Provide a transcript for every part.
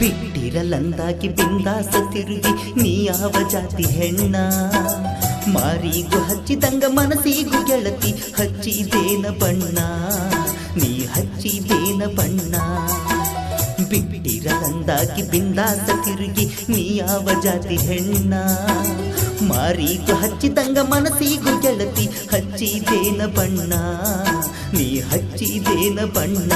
ಬಿಟ್ಟಿರಲಂದಾಗಿ ಬಿಂದಾಸ ತಿರುಗಿ ನೀ ಯಾವ ಜಾತಿ ಹೆಣ್ಣ? ಮಾರಿಗೂ ಹಚ್ಚಿದಂಗ ಮನಸ್ಸಿಗೂ ಗೆಳತಿ, ಹಚ್ಚಿದೇನ ಬಣ್ಣ? ನೀ ಹಚ್ಚಿ ಹಚ್ಚಿದೇನ ಬಣ್ಣ? ಬಿಟ್ಟಿರಲಂದಾಗಿ ಬಿಂದಾಸ ತಿರುಗಿ ನೀ ಯಾವ ಜಾತಿ ಹೆಣ್ಣ? ಮಾರಿಗೂ ಹಚ್ಚಿದಂಗ ಮನಸ್ಸಿಗೂ ಗೆಳತಿ ಹಚ್ಚಿದೇನ ಬಣ್ಣ ನೀ ಹಚ್ಚಿದೇನ ಬಣ್ಣ.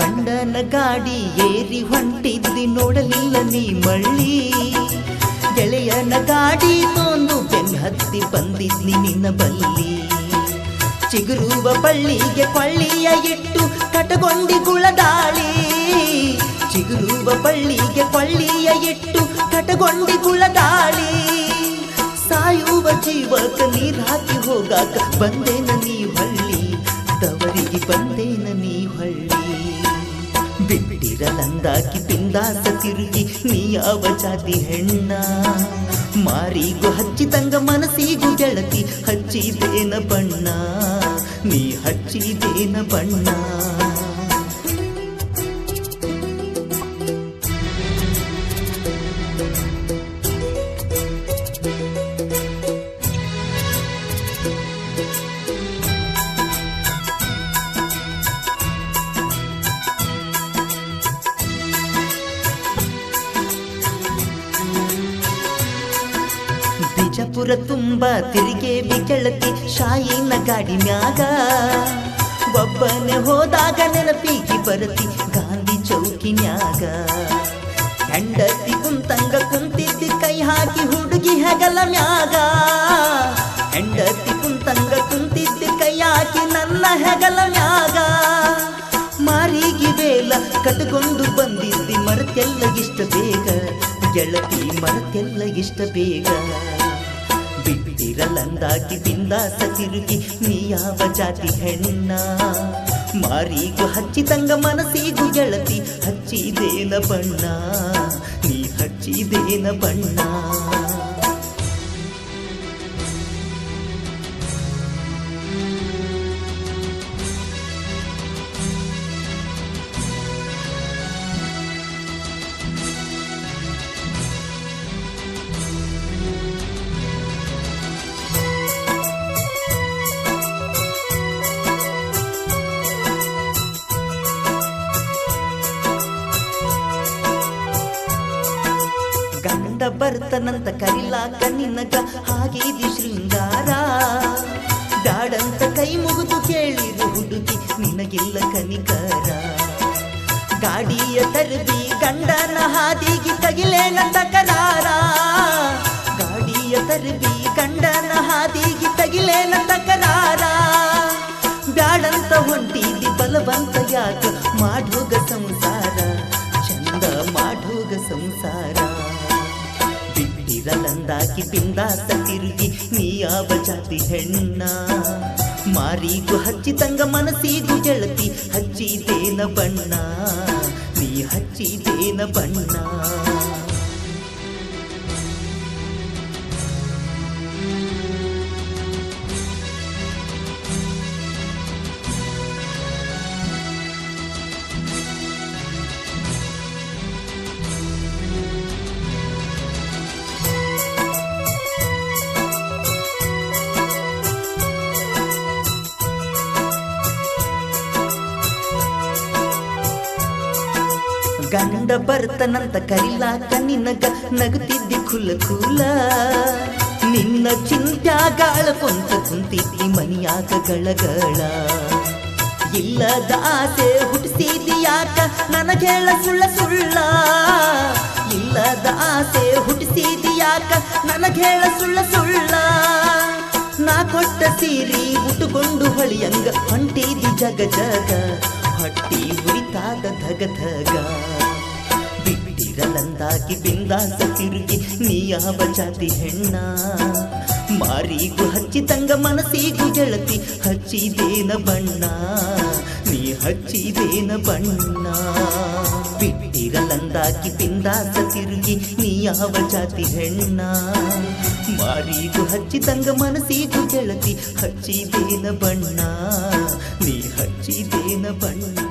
ಗಂಡನ ಗಾಡಿ ಏರಿ ಹೊಂಟಿದ್ದಿ ನೋಡಲಿಲ್ಲ ನೀ ಮಳ್ಳಿ. ಗೆಳೆಯನ ಗಾಡಿ ತೋಂದು ಬೆನ್ ಹತ್ತಿ ಬಂದಿದ್ದಿ ನಿನ್ನ ಬಲ್ಲಿ. ಚಿಗುರುವ ಬಳ್ಳಿಗೆ ಪಳ್ಳಿಯ ಇಟ್ಟು ಕಟಗೊಂಡಿ ಕುಳದಾಳಿ ಚಿಗುರುವ ಬಳ್ಳಿಗೆ ಪಳ್ಳಿಯ ಇಟ್ಟು ಕಟಗೊಂಡಿ ಕುಳದಾಳಿ ಸಾಯುವ ಜೀವಕ ನೀರ್ ಹಾಕಿ ಹೋಗಾಕ ಬಂದೇನ ನೀ ಹಳ್ಳಿ ತವರಿಗೆ ಬಂದೇನ ನೀ ಹಳ್ಳಿ. ಬಿಟ್ಟಿರಲಂದಾಕಿ ಬಿಂದಾಸ ತಿರುಗಿ ನೀ ಯಾವ ಜಾತಿ ಹೆಣ್ಣ. ಮಾರಿಗೂ ಹಚ್ಚಿದಂಗ ಮನಸ್ಸಿಗೂ ಗೆಳತಿ ಹಚ್ಚಿದೇನ ಬಣ್ಣ. ನೀ ಹಚ್ಚಿದೇನ ಬಣ್ಣ. ಬಿಜಾಪುರ ತುಂಬ ತಿರುಗೆ ಗೆಳತಿ ಶಾಯಿನ ಗಾಡಿ ಮ್ಯಾಗ. ಒಬ್ಬನೇ ಹೋದಾಗ ನೆನಪಿಗೆ ಬರತಿ ಗಾಂಧಿ ಚೌಕಿನ್ಯಾಗ. ಹೆಂಡತಿ ಕುಂತಂಗ ಕುಂತಿದ್ದಿ ಕೈ ಹಾಕಿ ಹುಡುಗಿ ಹೆಗಲ ಮ್ಯಾಗ. ಹೆಂಡತಿ ಕುಂತಂಗ ಕುಂತಿದ್ದಿ ಕೈ ಹಾಕಿ ನನ್ನ ಹೆಗಲ ಮ್ಯಾಗ. ಮಾರಿಗೆ ಬೇಲ ಕಟ್ಕೊಂಡು ಬಂದಿದ್ದಿ ಮರತೆಲ್ಲ ಇಷ್ಟ ಬೇಗ. ಗೆಳತಿ ಮರತೆಲ್ಲ ಇಷ್ಟ ಬೇಗ. ಬಿಟ್ಟಿರಲಂದಾಗಿ ಬಿಂದಾಸ ತಿರುಗಿ ನೀ ಯಾವ ಜಾತಿ ಹೆಣ್ಣ? ಮಾರಿಗೂ ಹಚ್ಚಿದಂಗ ಮನಸ್ಸಿಗೂ ಗೆಳತಿ ಹಚ್ಚಿದೇನ ಬಣ್ಣ, ನೀ ಹಚ್ಚಿದೇನ ಬಣ್ಣ. ಗಂಡ ಬರ್ತನಂತ ಕರಿಲಾಕ ಹಾಗೆ ಹಾಗಿದಿ ಶೃಂಗಾರ. ಬ್ಯಾಡಂತ ಕೈ ಮುಗಿದು ಕೇಳಿದು ಹುಡುಗಿ, ನಿನಗಿಲ್ಲ ಕನಿಕರ. ಗಾಡಿಯ ತರದಿ ಗಂಡನ ಹಾದಿಗೆ ತಗಿಲೇನ ತಕರಾರ ಗಾಡಿಯ ತರದಿ ಗಂಡನ ಹಾದಿಗೆ ತಗಿಲೇನ ತಕರಾರ ಬ್ಯಾಡಂತ ಹೊಂಟಿದಿ ಬಲವಂತ ಯಾಕ ಮಾಡೋಗ ಸಂಸಾರ, ಚಂದ ಮಾಡೋಗ ಸಂಸಾರ. ಬಿಟ್ಟಿರಲಂದಾಕಿ ಬಿಂದಾಸ ತಿರುಗಿ ನೀ ಯಾವ ಜಾತಿ ಹೆಣ್ಣ. ಮಾರಿಗೂ ಹಚ್ಚಿದಂಗ ಮನಸ್ಸಿಗೂ ಗೆಳತಿ ಹಚ್ಚಿದೇನ ಬಣ್ಣ. ನೀ ಹಚ್ಚಿದೇನ ಬಣ್ಣ. ಗಂಡ ಬರ್ತನಂತ ಕರಿಲಾಕ ನಿನಗ ನಗುತ್ತಿದ್ದಿ ಕುಲ ಕುಲ ನಿನ್ನ ಚಿಂತ್ಯಾಗಾಳ ಕೊಂತ ಕುಂತಿದ್ದಿ ಮನಿಯಾಗ ಗಳಗಳ. ಇಲ್ಲದ ಆಸೆ ಹುಟ್ಟಿಸಿದಿ ಯಾಕ? ನನಗೇಳ ಸುಳ್ಳ ಸುಳ್ಳ. ಇಲ್ಲದ ಆಸೆ ಹುಟ್ಟಿಸಿದಿ ಯಾಕ? ನನಗೇಳ ಸುಳ್ಳ ಸುಳ್ಳ. ನಾ ಕೊಟ್ಟ ಸೀರಿ ಉಟ್ಟುಕೊಂಡು ಹೊಳಿಯಂಗ ಹೊಂಟಿದಿ ಜಗ ಜಗ. ಹೊಟ್ಟಿ ಉರಿತಾದ ಧಗ ಧಗ. ಬಿಟ್ಟಿ ಬಿಟ್ಟಿರಲಂದಾಗಿ ಬಿಂದಾಸ ತಿರುಗಿ ನೀ ಯಾವ ಜಾತಿ ಹೆಣ್ಣ. ಮಾರಿಗೂ ಹಚ್ಚಿದಂಗ ಮನಸ್ಸಿಗೂ ಗೆಳತಿ ಹಚ್ಚಿದೇನ ಬಣ್ಣ. ನೀ ಹಚ್ಚಿದೇನ ಬಣ್ಣ. ಬಿಟ್ಟಿರಲಂದಾಗಿ ಬಿಂದಾಸ ತಿರುಗಿ ನೀ ಯಾವ ಜಾತಿ ಹೆಣ್ಣ. ಮಾರಿಗೂ ಹಚ್ಚಿದಂಗ ಮನಸ್ಸಿಗೂ ಗೆಳತಿ ಹಚ್ಚಿದೇನ ಬಣ್ಣ. ನೀ ಹಚ್ಚಿದೇನ ಬಣ್ಣ.